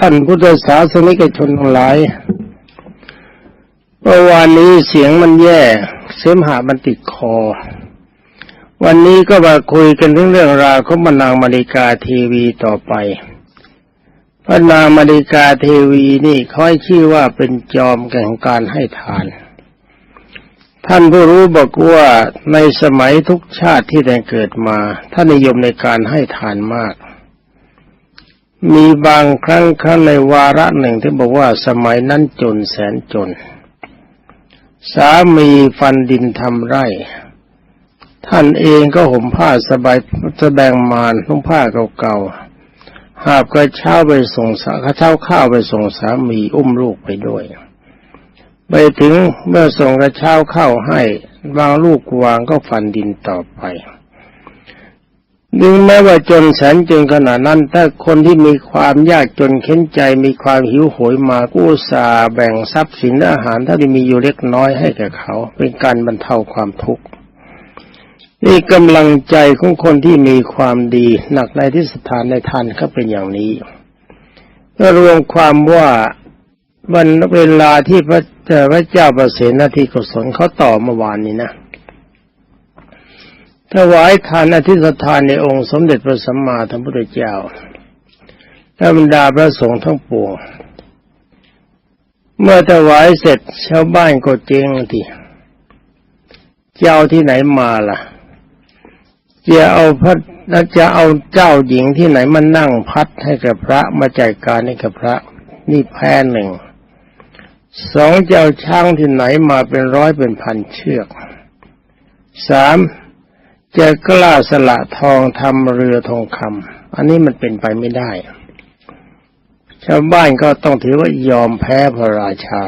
ท่านพุทธศาสนิกชนทั้งหลายเมื่อวานนี้เสียงมันแย่ เสมหะมันติดคอ วันนี้ก็มาคุยกันถึงเรื่องราวของมนางมาริกาทีวีต่อไปพระนางมาริกาเทวีนี่เขาให้ชื่อว่าเป็นจอมแห่งการให้ทาน ท่านผู้รู้บอกว่าในสมัยทุกชาติที่ได้เกิดมา ท่านนิยมในการให้ทานมาก มีบางครั้งครั้งในวาระหนึ่งที่บอกว่าสมัยนั้นจนแสนจน สามีฟันดินทำไร่ ท่านเองก็ห่มผ้าสบายสแบงมานนุ่งผ้าเก่าๆหาบกระเช้าไปส่งสากระเช้าข้าวไปส่งสามีอุ้มลูกไปด้วย ไปถึงเมื่อส่งกระเช้าเข้าให้วางลูกวางก็ฟันดินต่อไป ดึงแม้ว่าจนแสนจนขนาดนั้น ถ้าคนที่มีความยากจนเข็นใจมีความหิวโหยมากู้สาแบ่งทรัพย์สินอาหารถ้าที่มีอยู่เล็กน้อยให้แก่เขา เป็นการบรรเทาความทุกข์นี่กำลังใจของคนที่มีความดีหนักในที่สถานในทานก็เป็นอย่างนี้ก็รวมความว่าวันเวลาที่พระพระเจ้าประเสนาธิกุศลเขาต่อเมื่อวานนี้นะ ถวายทานอธิษฐานในองค์สมเด็จพระสัมมาสัมพุทธเจ้าธรรมดาพระสงฆ์ทั้งปวง เมื่อถวายเสร็จชาวบ้านก็เจงทีเจ้าที่ไหนมาล่ะ จะเอาพระจะเอาเจ้าหญิงที่ไหนมานั่งพัดให้กับพระมาจัดการให้กับพระ นี่แพ้หนึ่ง สองเจ้าช้างที่ไหนมาเป็นร้อยเป็นพันเชือก สาม จะกล้าสละทองทำเรือทองคำอันนี้มันเป็นไปไม่ได้ ชาวบ้านก็ต้องถือว่ายอมแพ้พระราชา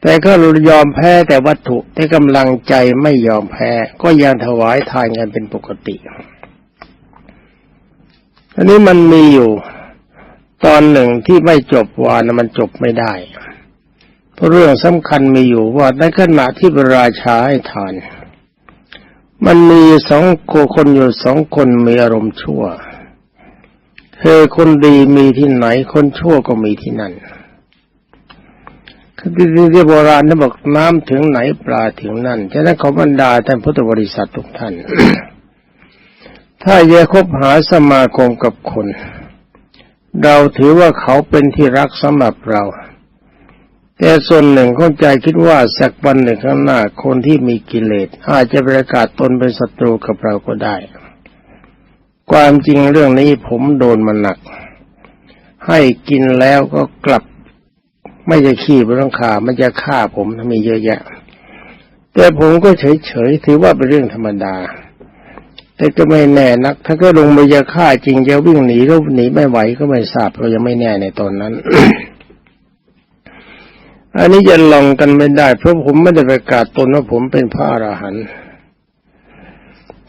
แต่ก็ยอมแพ้แต่วัตถุแต่กำลังใจไม่ยอมแพ้ ก็ยังถวายทานกันเป็นปกติอันนี้มันมีอยู่ตอนหนึ่งที่ไม่จบวานมันจบไม่ได้ เพราะเรื่องสำคัญมีอยู่ว่าในขณะที่พระราชาให้ทาน มันมีสองคนอยู่สองคนมีอารมณ์ชั่วคือคนดีมีที่ไหนคนชั่วก็มีที่นั่นคือที่โบราณนั้นบอกน้ำถึงไหนปลาถึงนั่นฉะนั้นขอบรรดาท่านพุทธบริษัททุกท่าน ถ้าแยคบหาสมาคมกับคน เราถือว่าเขาเป็นที่รักสำหรับเรา แต่ส่วนหนึ่งของใจคิดว่าสักวันหนึ่งข้างหน้าคนที่มีกิเลสอาจจะประกาศตนเป็นศัตรูกับเราก็ได้ ความจริงเรื่องนี้ผมโดนมันหนัก ให้กินแล้วก็กลับ ไม่จะขี้บนหลังคามันจะฆ่าผมมีเยอะแยะ แต่ผมก็เฉยๆถือว่าเป็นเรื่องธรรมดาแต่ก็ไม่แน่นัก ถ้าก็ลงมือจะฆ่าจริงจะวิ่งหนีก็หนีไม่ไหวก็ไม่ทราบเรายังไม่แน่ในตอนนั้น อันนี้จะลองกันไม่ได้ เพราะผมไม่ได้ประกาศตนว่าผมเป็นพระอรหันต์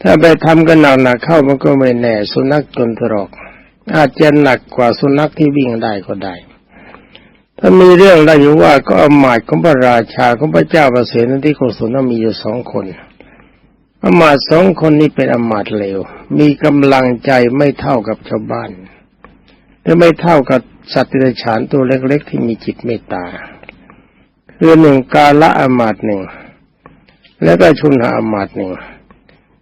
ถ้าไปทำกันหนักๆเข้ามันก็ไม่แน่ สุนัขจนตรอก อาจจะหนักกว่าสุนัขที่วิ่งได้ก็ได้ ถ้ามีเรื่องอะไรอยู่ว่าก็อมาตย์ของพระราชาของพระเจ้าประเสนที่โกศลมีอยู่สองคนอมาตย์สองคนนี้เป็นอมาตย์เลว มีกำลังใจไม่เท่ากับชาวบ้านและไม่เท่ากับสัตว์ที่ฉานตัวเล็กๆ ที่มีจิตเมตตา คือหนึ่งกาละอามาตหนึ่งแล้วก็ชุนหาอมาตหนึ่ง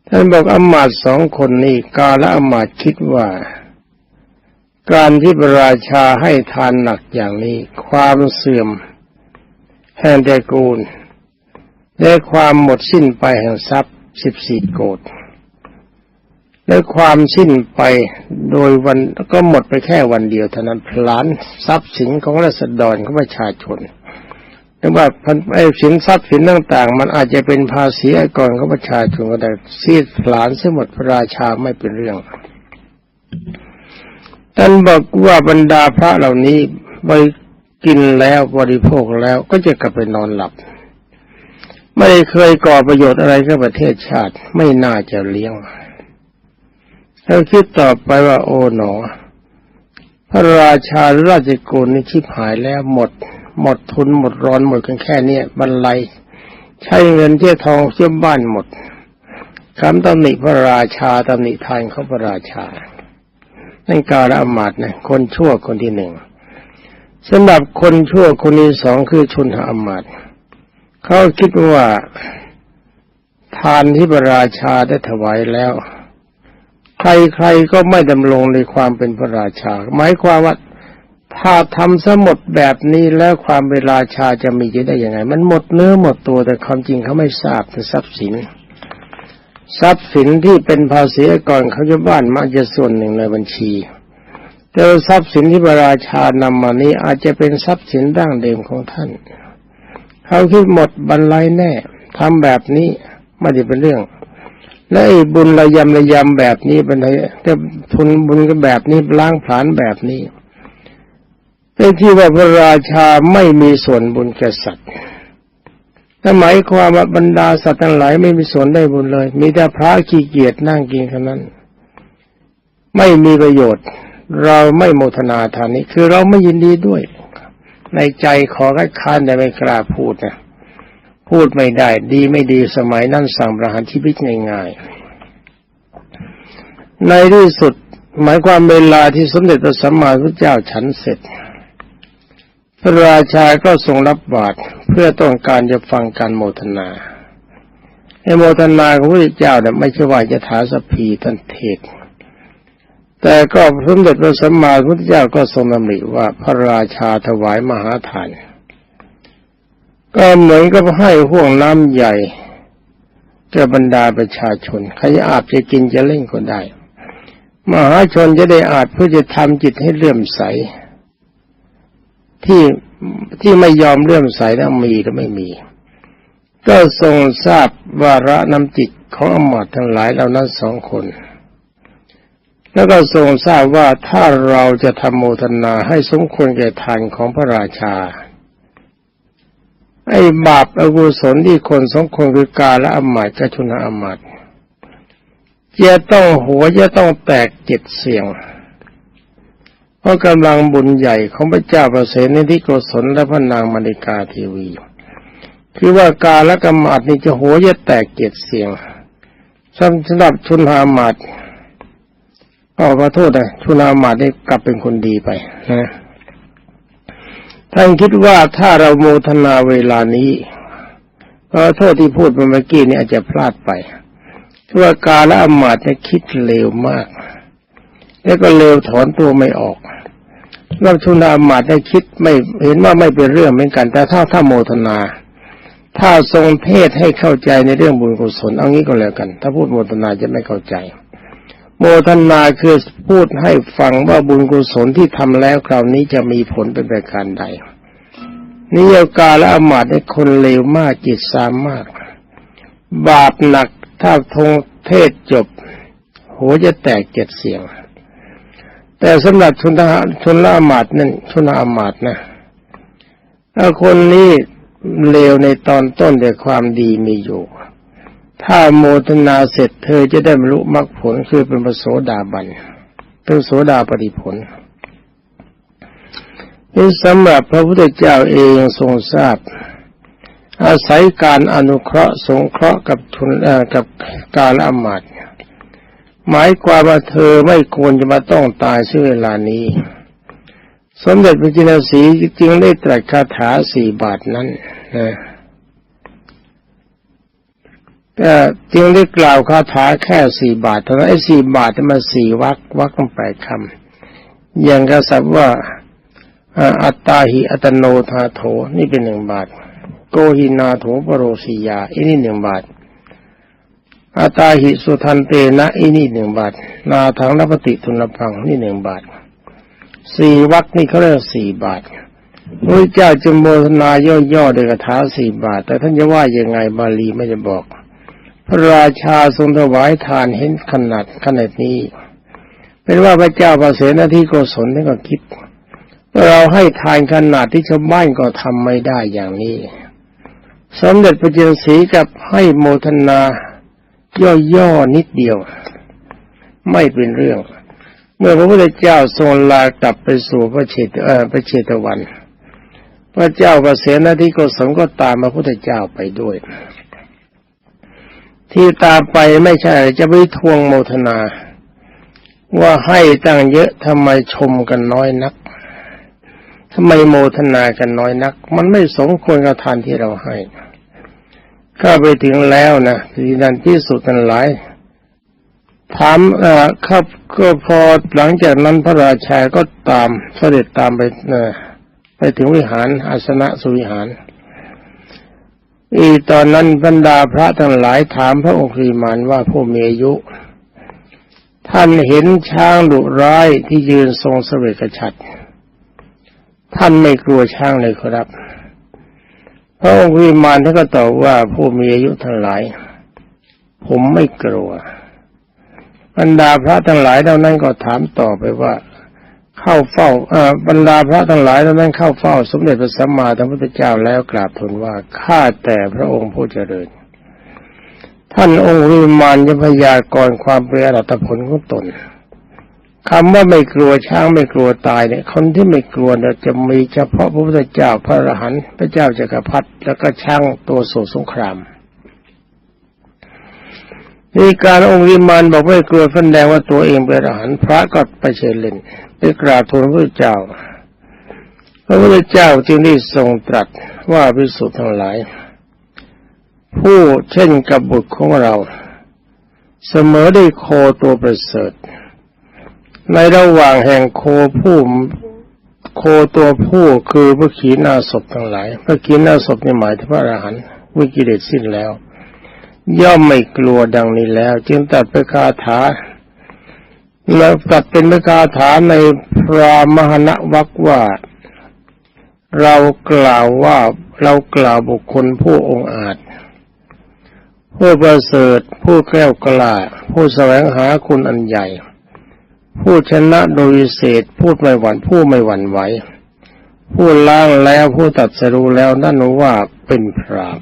ท่านบอกอามาตสองคนนี้กาละอามาตคิดว่า การที่พระราชาให้ทานหนักอย่างนี้ ความเสื่อม แห่งตระกูลได้ความหมดสิ้นไปแห่งทรัพย์สิบสี่โกดและความสิ้นไปโดยวันก็หมดไปแค่วันเดียวเท่านั้นพลานทรัพย์สินของรัษฎรของประชาชน แต่ว่าไอ้สินทรัพย์สินต่าง ๆ มันอาจจะเป็นภาษีก่อนของประชาชนก็ได้ซีดผลาญเสียหมดพระราชาไม่เป็นเรื่องท่านบอกว่าบรรดาพระเหล่านี้ไปกินแล้วบริโภคแล้วก็จะกลับไปนอนหลับ ไม่เคยก่อประโยชน์อะไรกับประเทศชาติ ไม่น่าจะเลี้ยงแล้วคิดต่อไปว่าโอ๋หนอ พระราชาราชกุลนี่ชิบหายแล้วหมด หมดทุนหมดร้อนหมดกันแค่นี้บรรลัยใช้เงินเที่ยทองเชื่อมบ้านหมดคำตำหนิพระราชาตำหนิทานเขาพระราชานั่นการละหมาดนะคนชั่วคนที่หนึ่งสำหรับคนชั่วคนที่สองคือชุนหอมาตเขาคิดว่าทานที่พระราชาได้ถวายแล้ว ใครๆก็ไม่ดำรงในความเป็นพระราชา หมายความว่า ถ้าทำสมดแบบนี้แล้วความเป็นราชาจะมีจะได้ยังไง มันหมดเนื้อหมดตัวแต่ความจริงเขาไม่ทราบแต่ทรัพย์สิน ทรัพย์สินที่เป็นภาษีก่อนเขาจะบ้านมักจะส่วนหนึ่งในบัญชีแต่ทรัพย์สินที่พระราชานำมานี้อาจจะเป็นทรัพย์สินดั้งเดิมของท่าน เขาคิดหมดบรรลัยแน่ทำแบบนี้ไม่ได้เป็นเรื่อง และไอ้บุญระยำระยำแบบนี้เป็นไงจะทุนบุญก็แบบนี้ล้างผลาญแบบนี้ ไอ้ที่ว่าพระราชาไม่มีส่วนบุญแก่สัตว์ถ้าหมายความว่าบรรดาสัตว์ทั้งหลายไม่มีส่วนได้บุญเลย มีแต่พระขี้เกียจนั่งกินเท่านั้น ไม่มีประโยชน์ เราไม่โมทนาทานนี้ คือเราไม่ยินดีด้วย ในใจขอคัดค้านแต่ไม่กล้าพูดนะพูดไม่ได้ ดีไม่ดีสมัยนั้นสั่งประหารชีวิตง่ายๆในที่สุดหมายความเวลาที่สมเด็จพระสัมมาสัมพุทธเจ้าฉันเสร็จ พระราชาก็ทรงรับบาตรเพื่อต้องการจะฟังการโมทนาในโมทนาของพระเจ้าเนี่ยไม่ใช่ว่าจะถาสพีท่านเทศ แต่ก็สมเด็จพระสัมมาสัมพุทธเจ้าก็ทรงดำริว่าพระราชาถวายมหาทาน ก็เหมือนกับให้ห่วงน้ำใหญ่แก่บรรดาประชาชนใครอาบจะกินจะเล่นก็ได้ มหาชนจะได้อาจเพื่อจะทำจิตให้เลื่อมใส ที่ที่ไม่ยอมเลื่อมใสแล้วมีก็ไม่มี ก็ทรงทราบวาระน้ำจิตของอมาตทั้งหลายเหล่านั้นสองคน แล้วก็ทรงทราบว่าถ้าเราจะทำโมทนาให้สมควรแก่ทานของพระราชาไอ้บาปอกุศลที่คนสองคนคือกาและอมาตกับชุนอมาตจะต้องหัวจะต้องแตกเจ็ดเสียง เพราะกำลังบุญใหญ่ของพระเจ้าประเสริฐที่โกศลและพระนางมณิกาทีวี คือว่ากาและกรรมาดนี่จะหัวจะแตกเจ็ดเสียงสำหรับชุนหามาตอ๋อขอโทษนะชุนหามาตได้กลับเป็นคนดีไปนะท่านคิดว่าถ้าเราโมทนาเวลานี้ขอโทษที่พูดไปเมื่อกี้นี่อาจจะพลาดไปว่ากาและอมาตจะคิดเร็วมาก แล้วก็เร็วถอนตัวไม่ออกรับชุนามาได้คิดไม่เห็นว่าไม่เป็นเรื่องเหมือนกัน แต่ถ้าถ้าโมทนา ถ้าทรงเทศให้เข้าใจในเรื่องบุญกุศลเอางี้ก็แล้วกัน ถ้าพูดโมทนาจะไม่เข้าใจ โมทนาคือพูดให้ฟังว่าบุญกุศลที่ทำแล้วคราวนี้จะมีผลเป็นประการใดนิยกาและอมาตในคนเลวมากจิตสามมาก บาปหนักถ้าทงเทศจบ หัวจะแตกเจ็ดเสียง แต่สำหรับชนทหารชนละอมาตนั่นชนละอมาตนะถ้าคนนี้เลวในตอนต้นแต่ความดีมีอยู่ ถ้าโมทนาเสร็จเธอจะได้บรรลุมรรคผลคือเป็นพระโสดาบันเป็นโสดาปฏิผลนี่สำหรับพระพุทธเจ้าเองทรงทราบ อาศัยการอนุเคราะห์สงเคราะห์กับทุนกับการละหมาด หมายความว่าเธอไม่ควรจะมาต้องตายช่วเวลานี้ สมเด็จพระจินสีจึงได้ตรัสคาถาสี่บาทนั้นนะแต่จึงได้กล่าวคาถาแค่สี่บาทเท่านั้นไอ้สี่บาทมันสี่วักวักต้องแปดคำอย่างกระสับว่าอัตตาหิอัตโนธาโถนี่เป็นหนึ่งบาท โกหินาโถปโรสียาอันนี้หนึ่งบาท อัตาหิสุทันเตนะอันนี้หนึ่งบาท นาทังนปฏิทุนพังนี่หนึ่งบาท สี่วักนี่เขาเรียกสี่บาทพระเจ้าจึงโมทนาย่อๆโดยคาถาสี่บาท แต่ท่านจะว่ายังไงบาลีไม่จะบอก พระราชาทรงถวายทานเห็นขนาดขนาดนี้ เป็นว่าพระเจ้าประเสนาที่โกศลนี่ก็คิดเราให้ทานขนาดที่ชาวบ้านก็ทำไม่ได้อย่างนี้ สมเด็จพระเจ้าสีกับให้โมทนา ย่อๆนิดเดียว ไม่เป็นเรื่อง เมื่อพระพุทธเจ้าทรงลากลับไปสู่พระเชตเออพระเชตวัน พระเจ้าประเสนาธิโกศลก็ตามพระพุทธเจ้าไปด้วย ที่ตามไปไม่ใช่จะไปทวงโมทนา ว่าให้ตั้งเยอะทำไมชมกันน้อยนักทำไมโมทนากันน้อยนัก มันไม่สมควรกับทานที่เราให้ ก็ไปถึงแล้วนะทีนั้นที่สุดนั้นหลายถามเอ่อครับก็พอหลังจากนั้นพระราชาก็ตามเสด็จตามไปเอ่อไปถึงวิหารอาสนะสุวิหาร อีตอนนั้นบรรดาพระทั้งหลายถามพระองค์รีมานว่าผู้มีอายุ ท่านเห็นช้างดุร้ายที่ยืนทรงเสวกฉัตรท่านไม่กลัวช้างเลยครับ พระองค์วิมานท่านก็ตอบว่าผู้มีอายุทั้งหลาย ผมไม่กลัวบรรดาพระทั้งหลายเหล่านั้นก็ถามต่อไปว่า เข้าเฝ้าบรรดาพระทั้งหลายเหล่านั้นเข้าเฝ้า สมเด็จพระสัมมาสัมพุทธเจ้าแล้วกราบทูลว่าข้าแต่พระองค์ผู้เจริญ ท่านองค์วิมานจะพยากรความเปรียรัตผลของตน คำว่าไม่กลัวช้างไม่กลัวตายเนี่ย คนที่ไม่กลัวเนี่ยจะมีเฉพาะพระพุทธเจ้าพระอรหันต์พระเจ้าจักรพรรดิแล้วก็ช้างตัวโศสงครามนี่การองค์วิมานบอกไม่กลัวแสดงว่าตัวเองเป็นอรหันต์พระก็ไปเชลเล่นไปกราบทูลพระเจ้า พระพุทธเจ้าจึงได้ทรงตรัสว่าพิสุทธ์ทั้งหลาย ผู้เช่นกับบุตรของเรา เสมอได้โคตัวประเสริฐ ในระหว่างแห่งโคผู้โคตัวผู้คือพระขีณาศพทั้งหลายพระขีณาศพในหมายถึงพระอรหันต์วิกิเลสสิ้นแล้ว ย่อมไม่กลัวดังนี้แล้ว จึงตัดไปคาถาแล้วตัดเป็นคาถาในพระมหนวักว่า เรากล่าวว่าเรากล่าวบุคคลผู้องอาจ ผู้ประเสริฐผู้แก้วกล้าผู้แสวงหาคุณอันใหญ่ ผู้ชนะโดยเศษพูดไม่หวั่นผู้ไม่หวั่นไหวผู้ล้างแล้วผู้ตัดสรู้แล้วนั่นว่าเป็นพราม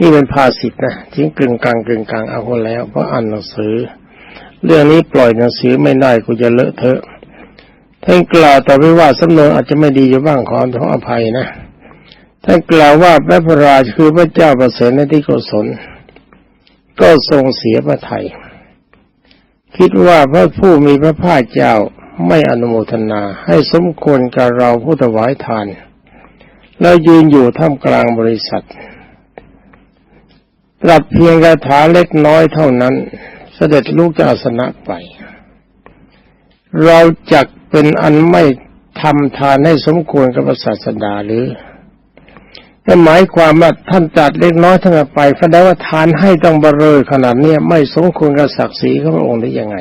นี่เป็นภาษิตนะทิ้งกึ่งกลางกึ่งกลางเอาคนแล้วเพราะอ่านหนังสือ เรื่องนี้ปล่อยหนังสือไม่ได้กูจะเลอะเทอะท่านกล่าวต่อไม่ว่าสำนวนอาจจะไม่ดีอยู่บ้างขอขออภัยนะท่านกล่าวว่าพระพราชคือพระเจ้าประเสริฐในที่กุศลก็ทรงเสียพระไทย คิดว่าพระผู้มีพระภาคเจ้าไม่อนุโมทนาให้สมควรกับเราผู้ถวายทาน แล้วยืนอยู่ท่ามกลางบริษัทตรัสเพียงคาถาเล็กน้อยเท่านั้น เสด็จลูกจากสนะไป เราจักเป็นอันไม่ทำทานให้สมควรกับศาสดาหรือ นั่นหมายความว่าท่านจัดเล็กน้อยทั้งไปแสดงว่าทานให้ต้องบรเรอขนาดนี้ไม่สมควรกับศักดิ์ศรีของพระองค์ได้ยังไง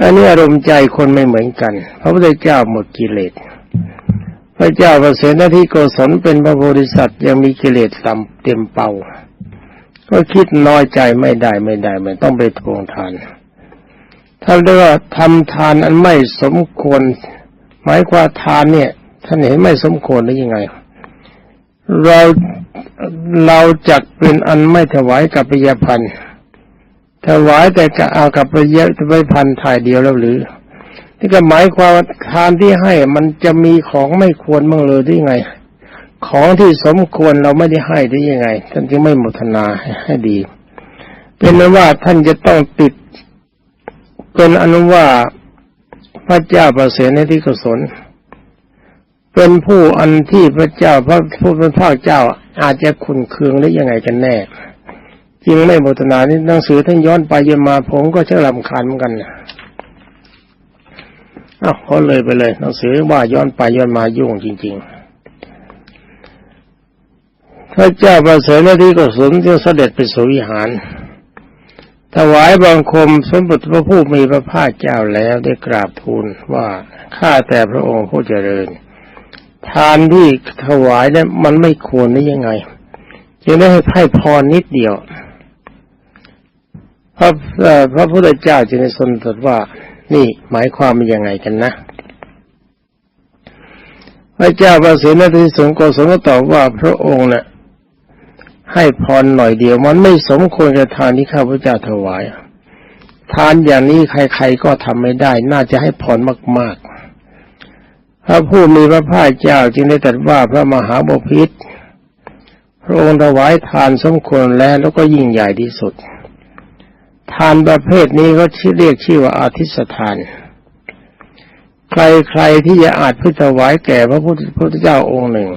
อันนี้อารมณ์ใจคนไม่เหมือนกัน พระพุทธเจ้าหมดกิเลส พระเจ้าประเสริฐหน้าที่โกศลเป็นพระโพธิสัตว์ยังมีกิเลสต่ำเต็มเป่า ก็คิดน้อยใจไม่ได้ไม่ได้ไม่ต้องไปทวงทานถ้าเรียกว่าทำทานอันไม่สมควร หมายความทานเนี่ย ท่านเห็นไม่สมควรได้ยังไง เราเราจักเป็นอันไม่ถวายกับปิยพันธ์ถวายแต่กะเอากับปิยไปพันถ่ายเดียวแล้วหรือนี่ก็หมายความทานที่ให้มันจะมีของไม่ควรบ้างเลยได้ไง ของที่สมควรเราไม่ได้ให้ได้ยังไง ท่านจึงไม่มุทนาให้ดี เป็นนั้นว่าท่านจะต้องติดเป็นอนุว่าพระเจ้าประเสริฐในที่กุศล เป็นผู้อันที่พระเจ้าพระผู้เป็นพ่อเจ้าอาจจะขุนเคืองหรือยังไงกันแน่จริงไม่โมทนานี่หนังสือท่านย้อนไปย้อนมาผมก็เชื่อลำคาญเหมือนกันอ้าวเขาเลยไปเลยหนังสือว่าย้อนไปย้อนมายุ่งจริง ๆ พระเจ้าประเสริฐนาที่ก็สนที่เสด็จไปสู่วิหาร ถวายบังคมสมบุตรพระผู้มีพระภาคเจ้าแล้วได้กราบทูลว่าข้าแต่พระองค์ผู้เจริญ ทานที่ถวายเนี่ยมันไม่ควรนี่ยังไงจึงได้ให้ให้พรนิดเดียวพระพระพุทธเจ้าจึงได้ทรงตรัสว่า นี่หมายความมันยังไงกันนะ พระเจ้าประสริที่สงโกศลก็ตอบว่าพระองค์เนะ่ยให้พรหน่อยเดียว มันไม่สมควรกับทานที่ข้าพเจ้าถวาย ทานอย่างนี้ใครๆก็ทำไม่ได้ น่าจะให้พรมากๆ พระผู้มีพระภาคเจ้าจึงได้ตรัสว่าพระมหาบพิตรพระองค์ถวายทานสมควรแล้วแล้วก็ยิ่งใหญ่ที่สุด ทานประเภทนี้ก็ชื่อเรียกชื่อว่าอาทิสทาน ใครๆที่จะอาจพิถวายแก่พระพุทธเจ้าองค์หนึ่ง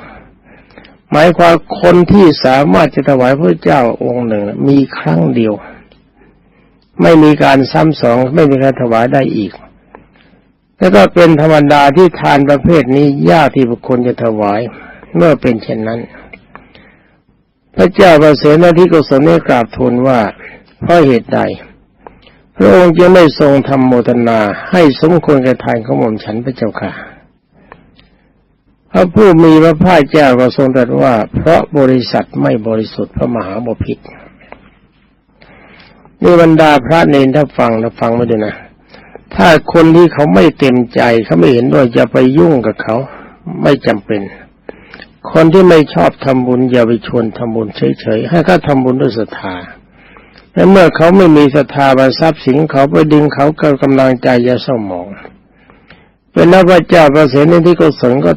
หมายความคนที่สามารถจะถวายพระเจ้าองค์หนึ่ง มีครั้งเดียว ไม่มีการซ้ำสองไม่มีการถวายได้อีก แล้วก็เป็นธรรมดาที่ทานประเภทนี้ยากที่บุคคลจะถวาย เมื่อเป็นเช่นนั้น พระเจ้าประเสริฐที่กุศลได้กราบทูลว่าเพราะเหตุใด พระองค์จึงไม่ทรงทำโมทนาให้สมควรแก่ทานของหม่อมฉันพระเจ้าค่ะ พระผู้มีพระภาคเจ้าก็ทรงตรัสว่า เพราะบริษัทไม่บริสุทธิ์พระมหาบพิตรนี่บรรดาพระเนรถ้าฟังถ้าฟังม่ดูนะ ถ้าคนที่เขาไม่เต็มใจเขาไม่เห็นด้วยจะไปยุ่งกับเขา ไม่จำเป็น คนที่ไม่ชอบทำบุญอย่าไปชวนทำบุญเฉยๆให้เขาทำบุญด้วยศรัทธาและเมื่อเขาไม่มีศรัทธาบรรทรัพย์สินเขาไปดึงเขากิดกำลังใจจะเศร้าหมอง เป็นนักพระเจ้าประเสริฐในที่กุศลก็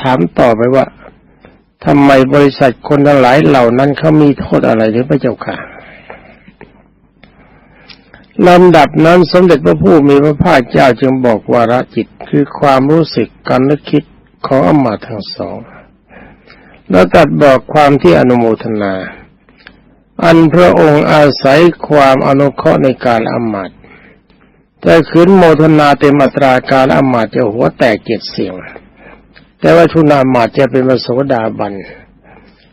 ถามต่อไปว่าทำไมบริษัทคนทั้งหลายเหล่านั้นเขามีโทษอะไรหรือพระเจ้าค่ะ ลำดับนั้นสมเด็จพระผู้มีพระภาคเจ้าจึงบอกวาระจิตคือความรู้สึกการนึกคิดของอมาทั้งสอง แล้วตัดบอกความที่อนุโมทนา อันพระองค์อาศัยความอนุเคราะห์ในการอมาตแต่ขืนโมทนาเต็มอัตราการอมาตจะหัวแตกเจ็ดเสียง แต่ว่าชุนามาตจะเป็นมโสดาบัน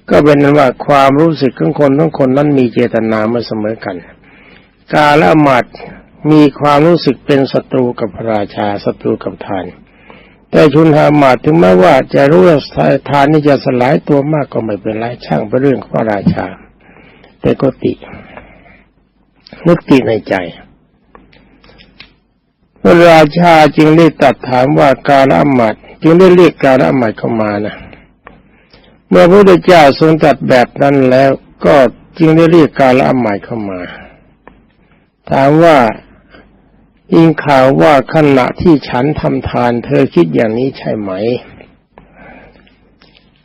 ก็เป็นนั้นว่าความรู้สึกของคนทั้งคนนั้นมีเจตนาไม่เสมอกัน กาละหมัดมีความรู้สึกเป็นศัตรูกับพระราชาศัตรูกับทาน แต่ชุนหามาถึงแม้ว่าจะรู้ว่าทานนี่จะสลายตัวมากก็ไม่เป็นไรช่างเป็นเรื่องของพระราชา แต่ก็ตินึกติในใจพระราชาจึงได้ตัดถามว่ากาละหมัดจึงได้เรียกกาละหมัดเข้ามานะเมื่อพระพุทธเจ้าทรงตัดแบบนั้นแล้วก็จึงได้เรียกกาละหมัดเข้ามา ถามว่ายิงข่าวว่าขณะที่ฉันทำทาน เธอคิดอย่างนี้ใช่ไหม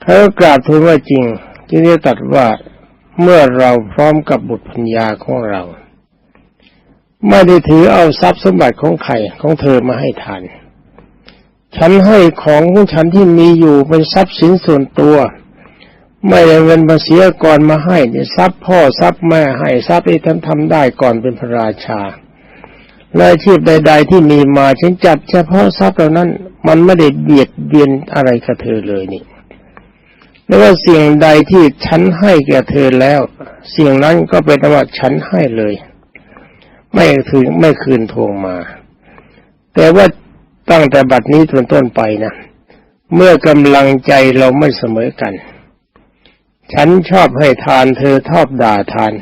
เขากราบทูลว่าจริงจึงได้ตัดว่าเมื่อเราพร้อมกับบุตรพัญญาของเรา ไม่ได้ถือเอาทรัพย์สมบัติของใครของเธอมาให้ทาน ฉันให้ของของฉันที่มีอยู่เป็นทรัพย์สินส่วนตัว ไม่ได้เงินภาษีก่อนมาให้เนี่ยทรัพย์พ่อทรัพย์แม่ให้ทรัพย์ที่ท่านทำได้ก่อนเป็นพระราชาและอาชีพใด ๆ ที่มีมาฉันจัดเฉพาะทรัพย์เหล่านั้น มันไม่ได้เบียดเบียนอะไรกับเธอเลยนี่แล้วว่าสิ่งใดที่ฉันให้แก่เธอแล้ว สิ่งนั้นก็เป็นว่าฉันให้เลย ไม่ถึงไม่คืนทวงมา แต่ว่าตั้งแต่บัดนี้เป็นต้นไปนะเมื่อกำลังใจเราไม่เสมอกัน ฉันชอบให้ทานเธอชอบด่าทาน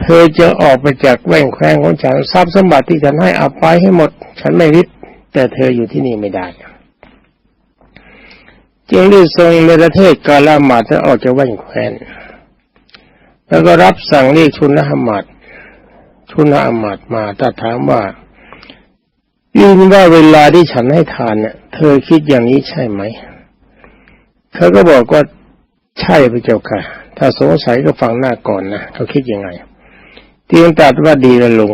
เธอจะออกไปจากแว่งแควงของฉันทรัพย์สมบัติที่ฉันให้เอาไปให้หมด ฉันไม่ริดแต่เธออยู่ที่นี่ไม่ได้จึงได้ทรงในประเทศกาลามาจะออกจากแว่งแควนแล้วก็รับสั่งเรียกชุนละหมาดชุนละหมาดมาแต่ถามว่ายินว่าเวลาที่ฉันให้ทานเนี่ย เธอคิดอย่างนี้ใช่ไหมเขาก็บอกว่า ใช่พระเจ้าค่ะ ถ้าสงสัยก็ฟังหน้าก่อนนะเขาคิดยังไงเตียงตัดว่าดีละลุง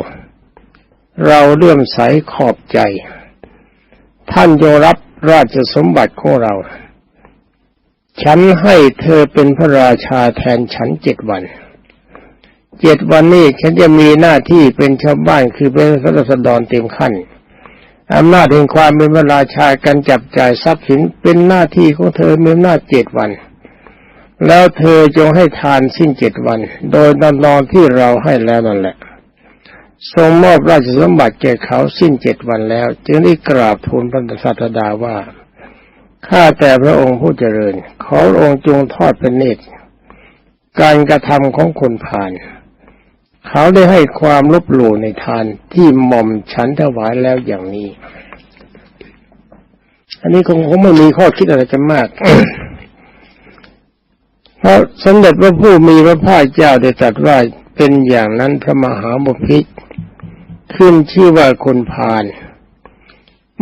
เราเลื่อมใสขอบใจ ท่านยอรับราชสมบัติของเรา ฉันให้เธอเป็นพระราชาแทนฉันเจ็ดวัน เจ็ดวันนี้ฉันจะมีหน้าที่เป็นชาวบ้านคือเป็นรัศดรเต็มขั้นอำนาจแห่งความเป็นพระราชาการจับจ่ายทรัพย์สินเป็นหน้าที่ของเธอมีอำนาเจ็ดวัน แล้วเธอจงให้ทานสิ้นเจ็ดวัน โดยนอนอนที่เราให้แล้วนั่นแหละ ทรงมอบราชสมบัติแก่เขาสิ้นเจ็ดวันแล้ว จึงได้กราบทูลพระสัตดาว่าข้าแต่พระองค์ผู้เจริญ ขอองค์จงทอดเป็นเนตรการกระทำของคนผ่าน เขาได้ให้ความลบหลู่ในทานที่หม่อมฉันถวายแล้วอย่างนี้ อันนี้คงคงไม่มีข้อคิดอะไรกันมาก พราะสมเด็จพระผู้มีพระภาคเจ้าได้ตรัสว่าเป็นอย่างนั้นพระมหาบุพิตขึ้นชื่อว่าคนพาล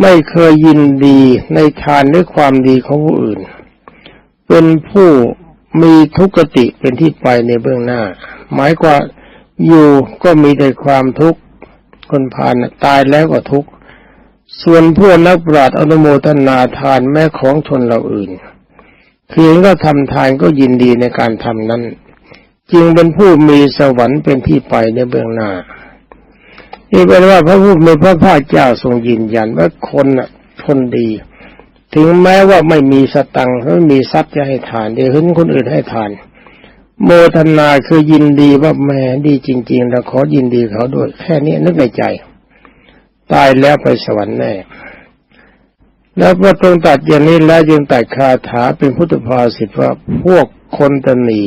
ไม่เคยยินดีในทานหรือความดีของผู้อื่น เป็นผู้มีทุกขติเป็นที่ไปในเบื้องหน้า หมายกว่าอยู่ก็มีแต่ความทุกข์คนผ่านน่ะตายแล้วก็ทุกข์ส่วนพวกนักปราชญ์อนุโมทนาทานแม้ของชนเราอื่น เพียงก็ทำทานก็ยินดีในการทำนั้น จึงเป็นผู้มีสวรรค์เป็นที่ไปในเบื้องหน้านี่เป็นว่าพระผู้มีพระภาคเจ้าทรงยืนยันว่าคนน่ะทนดี ถึงแม้ว่าไม่มีสตังค์ไม่มีทรัพย์จะให้ทานเดี๋ยวเห็นคนอื่นให้ทาน โมทนาคือยินดีว่าแหมดีจริง ๆ แล้วขอยินดีเขาด้วย แค่นี้นึกในใจ ตายแล้วไปสวรรค์แน่ แล้วพระตรงตัดอย่างนี้แล้วยังตัดคาถาเป็นพุทธภาษิตว่าพวกคนตนี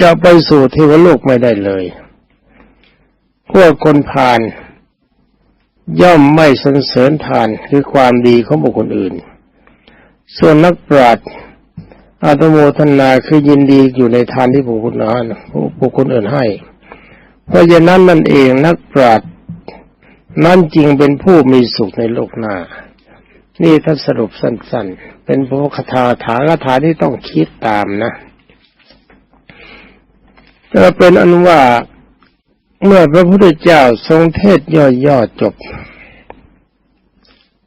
จะไปสู่เทวโลกไม่ได้เลย พวกคนพาลย่อมไม่สรรเสริญทานคือความดีของบุคคลอื่น ส่วนนักปราชญ์อาตโมทนาคือยินดีอยู่ในทานที่บุคคลนั้นบุคคลอื่นให้ เพราะฉะนั้นนั่นเองนักปราชญ์นั่นจริงเป็นผู้มีสุขในโลกหน้า นี่ท่านสรุปสั้นๆ เป็นพคาถาถาคาถาที่ต้องคิดตามนะจะเป็นอันว่าเมื่อพระพุทธเจ้าทรงเทศย่อๆจบ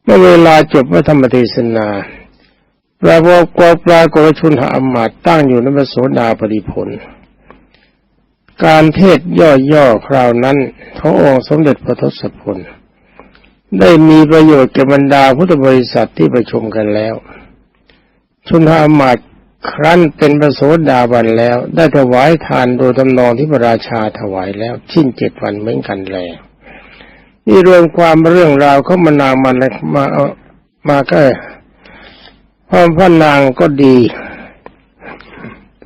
เมื่อเวลาจบพระธรรมเทศนาปรากฏกปรากฏชุนหาอมาตตั้งอยู่ในพระโสดาปริพลการเทศย่อๆคราวนั้นขององค์สมเด็จพระทศพล ได้มีประโยชน์แก่บรรดาพุทธบริษัทที่ประชุมกันแล้วชุนหามาตครั้นเป็นพระโสดาบันแล้ว ได้ถวายทานโดยตำนองที่พระราชาถวายแล้วชิ้นเจ็ดวันเหมือนกันแลนี่รวมความเรื่องราวเขามานางมันมาเอามาก็พ่อพระนางก็ดี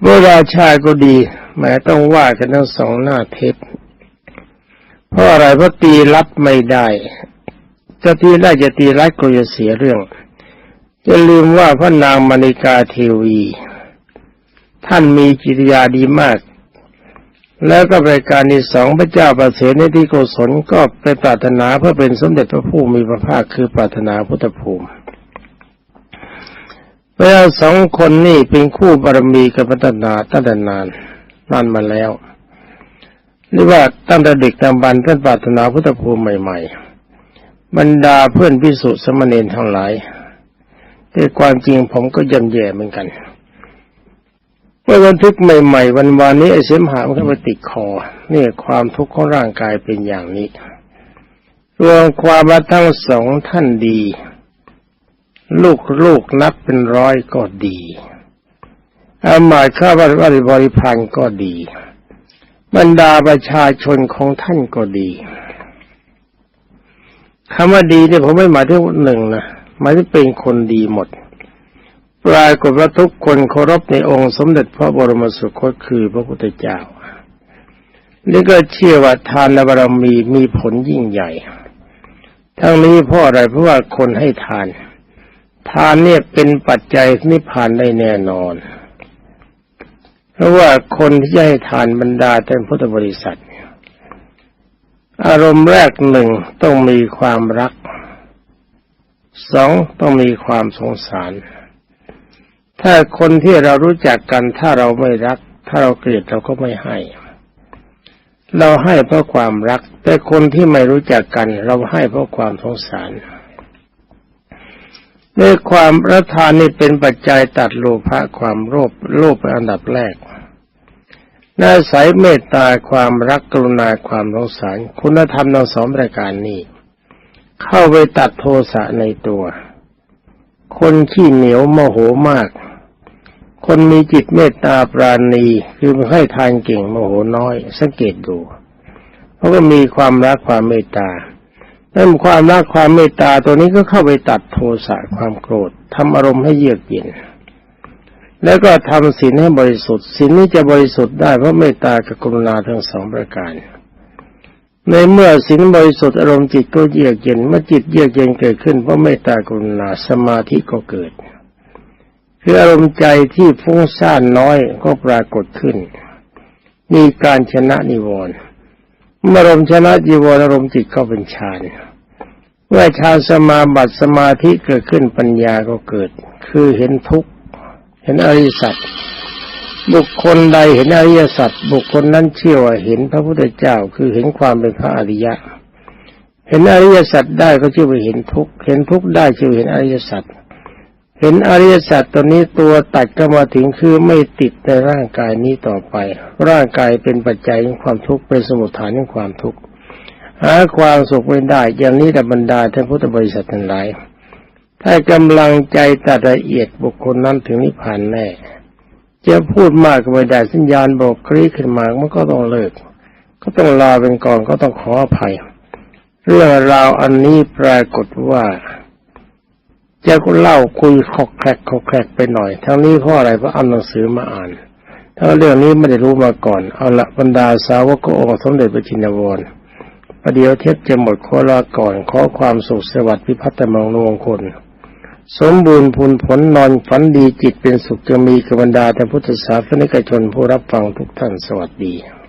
พระราชาก็ดีแม้ต้องว่ากันทั้งสองหน้าเทปเพราะอะไรเพราะตีรับไม่ได้ จะตีได้จะตีรัดก็จะเสียเรื่องจะลืมว่าพระนางมณิกาเทวี ท่านมีจิตยาดีมาก แล้วก็รายการที่สองพระเจ้าประเสริฐที่โกศลก็ไปปรารถนาเพื่อเป็นสมเด็จพระผู้มีพระภาคคือปรารถนาพุทธภูมิเวลาสองคนนี่เป็นคู่บารมีกับพัฒนาตั้งแต่นานนานมาแล้วหรือว่าตั้งแต่เด็กตามบันท่านปรารถนาพุทธภูมิใหม่ ๆ บรรดาเพื่อนพิสุสมณีนทั้งหลายแต่ความจริงผมก็ย่ำแย่เหมือนกันเมื่อวันทุกใหม่ ๆ วันวานนี้ไอเสมหามันก็ไปติดคอนี่ความทุกข์ของร่างกายเป็นอย่างนี้รวมความว่าทั้งสองท่านดี ลูกลูกนับเป็นร้อยก็ดีอามาตข้าวัดวัดบริพันธ์ก็ดี บรรดาประชาชนของท่านก็ดี คำว่าดีเนี่ยผมไม่หมายถึงหนึ่งนะหมายถึงเป็นคนดีหมด ปรากฏว่าทุกคนเคารพในองค์สมเด็จพระบรมสุคตคือพระพุทธเจ้านี่ก็เชื่อว่าทานบารมีมีผลยิ่งใหญ่ ทั้งนี้เพราะอะไรเพราะว่าคนให้ทาน ทานเนี่ยเป็นปัจจัยนิพพานได้แน่นอน เพราะว่าคนที่ให้ทานบรรดาท่านพุทธบริษัท อารมณ์แรกหนึ่งต้องมีความรัก สองต้องมีความสงสาร ถ้าคนที่เรารู้จักกันถ้าเราไม่รัก ถ้าเราเกลียดเราก็ไม่ให้ เราให้เพราะความรัก แต่คนที่ไม่รู้จักกัน เราให้เพราะความสงสารในความรัทานนี่เป็นปัจจัยตัดโลภะความโลภโลภเป็นอันดับแรก น่าใสเมตตาความรักกรุณาความสงสาร คุณธรรมทั้งสองประการนี้ เข้าไปตัดโทสะในตัว คนขี้เหนียวโมโหมาก คนมีจิตเมตตาปราณีคือให้ทานเก่งโมโหน้อย สังเกตดูเพราะก็มีความรักความเมตตานั่นความรักความเมตตาตัวนี้ก็เข้าไปตัดโทสะความโกรธทำอารมณ์ให้เยือกเย็น แล้วก็ทำศีลให้บริสุทธิ์ศีลนี้จะบริสุทธิ์ได้เพราะเมตตากับกรุณาทั้งสองประการ ในเมื่อสินบริสุทธิ์อารมณ์จิตก็เยือกเย็นเมื่อจิตเยือกเย็นเกิดขึ้นเพราะเมตตากรุณาสมาธิก็เกิดคืออารมณ์ใจที่ฟุ้งซ่านน้อยก็ปรากฏขึ้น มีการชนะนิวรณ์เมื่ออารมณ์ชนะจีวรอารมณ์จิตก็เป็นฌานเมื่อฌานสมาบัติสมาธิเกิดขึ้นปัญญาก็เกิด คือเห็นทุกข์ เห็นอริสัตบุคคลใดเห็นอริยสัจบุคคลนั้นเชื่อว่าเห็นพระพุทธเจ้าคือเห็นความเป็นพระอริยะ เห็นอริยสัจได้ก็ชื่อว่าเห็นทุกเห็นทุกได้ชื่อว่าเห็นอริยสัจเห็นอริยสัจตัวนี้ตัวตัดก็มาถึงคือไม่ติดในร่างกายนี้ต่อไป ร่างกายเป็นปัจจัยของความทุกข์เป็นสมุทฐานของความทุกข์หาความสุขไม่ได้อย่างนี้แต่บรรดาท่านพุทธบริษัททั้งหลาย ถ้ากำลังใจตัดละเอียดบุคคลนั้นถึงนิพพานแน่จะพูดมากก็ไม่ได้สัญญาณบอกกรีขึ้นมามันก็ต้องเลิก ก็ต้องลาเป็นก่อนก็ต้องขออภัย เรื่องราวอันนี้ปรากฏว่าจะเล่าคุยขอกแคกขอกแคกไปหน่อย ทั้งนี้เพราะอะไรเพราะเอาหนังสือมาอ่านถ้าเรื่องนี้ไม่ได้รู้มาก่อน เอาละบรรดาสาวกองค์สมเด็จพระจินวรประเดี๋ยวเทปจะหมดขอลาก่อนขอความสุขสวัสดิ์พิพัฒน์มงมงคล สมบูรณ์พูนผลนอนฝันดีจิตเป็นสุขจะมีกับบรรดาแต่พุทธศาสนิกชนผู้รับฟังทุกท่านสวัสดี